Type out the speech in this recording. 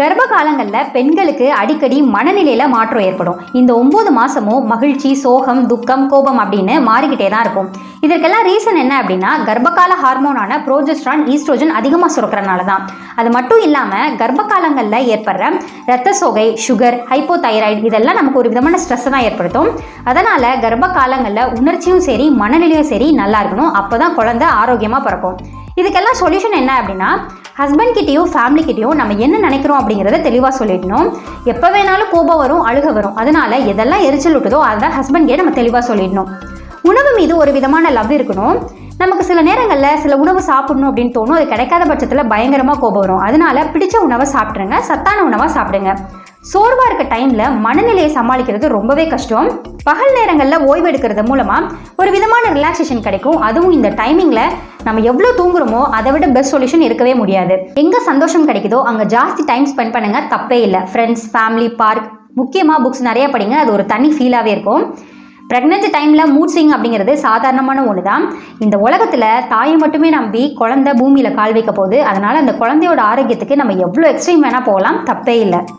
கர்ப்ப காலங்களில் பெண்களுக்கு அடிக்கடி மனநிலையில் மாற்றம் ஏற்படும். இந்த ஒம்பது மாதமும் மகிழ்ச்சி சோகம் துக்கம் கோபம் அப்படின்னு மாறிக்கிட்டே தான் இருக்கும். இதற்கெல்லாம் ரீசன் என்ன அப்படின்னா கர்ப்பகால ஹார்மோனான ப்ரோஜெஸ்ட்ரான் ஈஸ்ட்ரோஜன் அதிகமாக சுரக்கிறனால தான் அது மட்டும் இல்லாமல் கர்ப்ப காலங்களில் ஏற்படுற ரத்த சோகை சுகர் ஹைப்போதைராய்டு இதெல்லாம் நமக்கு ஒரு விதமான ஸ்ட்ரெஸ்ஸை தான் ஏற்படுத்தும். அதனால் கர்ப்ப காலங்களில் உணர்ச்சியும் சரி மனநிலையும் சரி நல்லா இருக்கணும். அப்போ தான் குழந்தை ஆரோக்கியமாக பிறக்கும். இதுக்கெல்லாம் சொல்யூஷன் என்ன அப்படின்னா ஹஸ்பண்ட் கிட்டேயும் ஃபேமிலி கிட்டேயும் நம்ம என்ன நினைக்கிறோம் அப்படிங்கிறத தெளிவாக சொல்லிடணும். எப்போ வேணாலும் கோபம் வரும் அழுக வரும். அதனால எதெல்லாம் எரிச்சல் விட்டுதோ அதை ஹஸ்பண்ட்கிட்ட நம்ம தெளிவாக சொல்லிடணும். உணவு மீது ஒரு விதமான லவ் இருக்கணும். நமக்கு சில நேரங்களில் சில உணவு சாப்பிடணும் அப்படின்னு தோணும். அது கிடைக்காத பட்சத்தில் பயங்கரமாக கோபம் வரும். அதனால பிடிச்ச உணவை சாப்பிட்ருங்க சத்தான உணவாக சாப்பிடுங்க. சோர்வாக இருக்க டைமில் மனநிலையை சமாளிக்கிறது ரொம்பவே கஷ்டம். பகல் நேரங்களில் ஓய்வு எடுக்கிறது மூலமாக ஒரு விதமான ரிலாக்ஸேஷன் கிடைக்கும். அதுவும் இந்த டைமிங்கில் நம்ம எவ்வளோ தூங்குறோமோ அதை விட பெஸ்ட் சொல்யூஷன் இருக்கவே முடியாது. எங்கே சந்தோஷம் கிடைக்குதோ அங்கே ஜாஸ்தி டைம் ஸ்பெண்ட் பண்ணுங்கள் தப்பே இல்லை. ஃப்ரெண்ட்ஸ் ஃபேமிலி பார்க் முக்கியமாக புக்ஸ் நிறைய படிங்க. அது ஒரு தனி ஃபீலாகவே இருக்கும். ப்ரெக்னென்சி டைமில் மூட் ஸ்விங் அப்படிங்கிறது சாதாரணமான ஒன்று தான் இந்த உலகத்தில் தாயை மட்டுமே நம்பி குழந்தை பூமியில் கால் வைக்க போகுது. அதனால் அந்த குழந்தையோட ஆரோக்கியத்துக்கு நம்ம எவ்வளோ எக்ஸ்ட்ரீம் வேணால் போகலாம். தப்பே இல்லை.